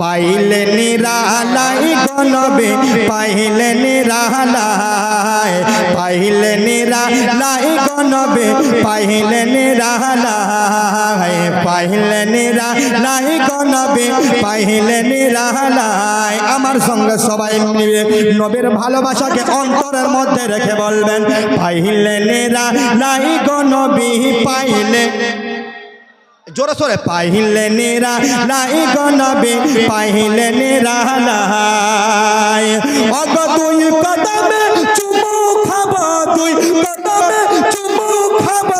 পাইলে নিরালাই গনবে পাইলে নিরালাই পাইলে নিরালাই গনবে পাইলে নিরালাই পাইলে নিরালাই গনবে পাইলে নিরালাই। আমার সঙ্গে সবাই মিলে নবীর ভালোবাসাকে অন্তরের মধ্যে রেখে বলবেন, পাইলে নিরালাই গনবি পাইলে জোরে সোরে, পাইলে নিরা লাই গনবে পাইলে নিরা লাই অগ তুই কদমে চুমু খাব তুই কদমে চুমু খাব,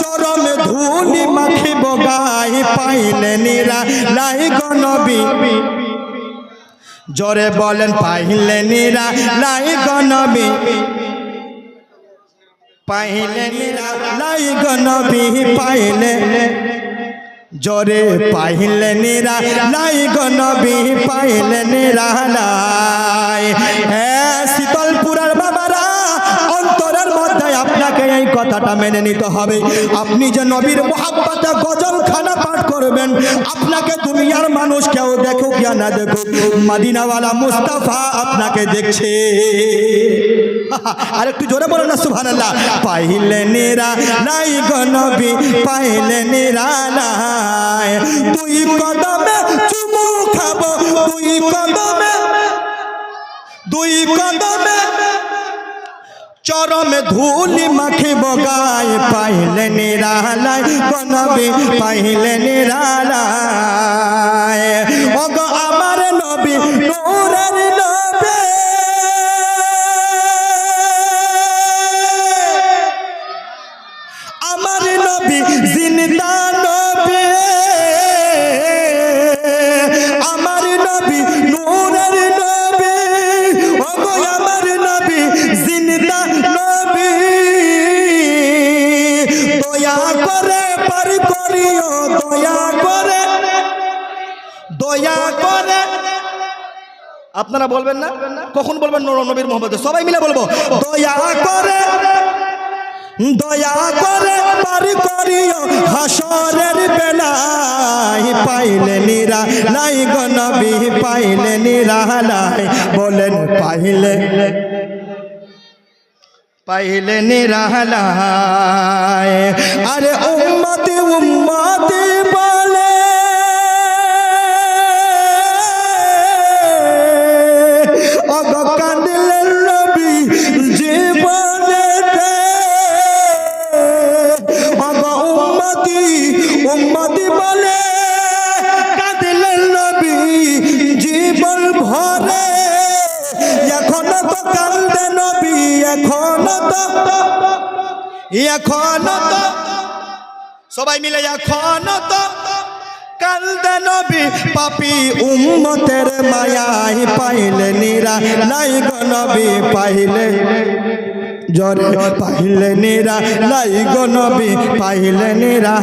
চরমে ধুলি মাখিব গাই, পাইলে নিরা লাই গনবি জোরে বলেন, পাইলে নিরা লাই গনবি পাইলে নিরা লাই গনবি পাইলে জোরে পাইলে নিরা লাই গনবি পাইলে নিরা লাই হ্যাঁ শীতলপুরের বাবারা অন্তরের মধ্যে আপনাকে এই কথাটা মেনে নিতে হবে। আপনি যে নবীর মোহাব্বতে গজল খানা পাঠ করবেন আপনাকে দুনিয়ার মানুষ কেউ দেখুক ইয়া না দেখুক মাদিনাওয়ালা মুস্তাফা আপনাকে দেখছে। আর একটু জোরে বলো না, সুবহানাল্লাহ। পাইলে নিরা নাই গনবি পাইলে নিরা নাই। তুই কদমে চুমু খাব তুই কদমে, দুই কদমে চরমে ধুলি মাখি বগায়। পাইলে নিরালায় গনবি পাইলে নিরালায় আপনারা বলবেন না? কখন বলবেন নূর নবীর মোহাম্মদ সবাই মিলে বলব। দয়া করে দয়া করে পার করিও হাসরের বেলায় পাইলে নিরা লাই গনবি পাইলে নিরা লাই বলেন, পাইলে। পাইলে নিরা লাই আরে উম্মতি উম্মতি এখনও তো সবাই মিলে এখন তো কালদে নবী পাপি উম্মতের মায়াই পাইলে নিরা, নাই গো নবী পাইলে জরে পাইলে নিরা, নাই গো পাইলে নিরা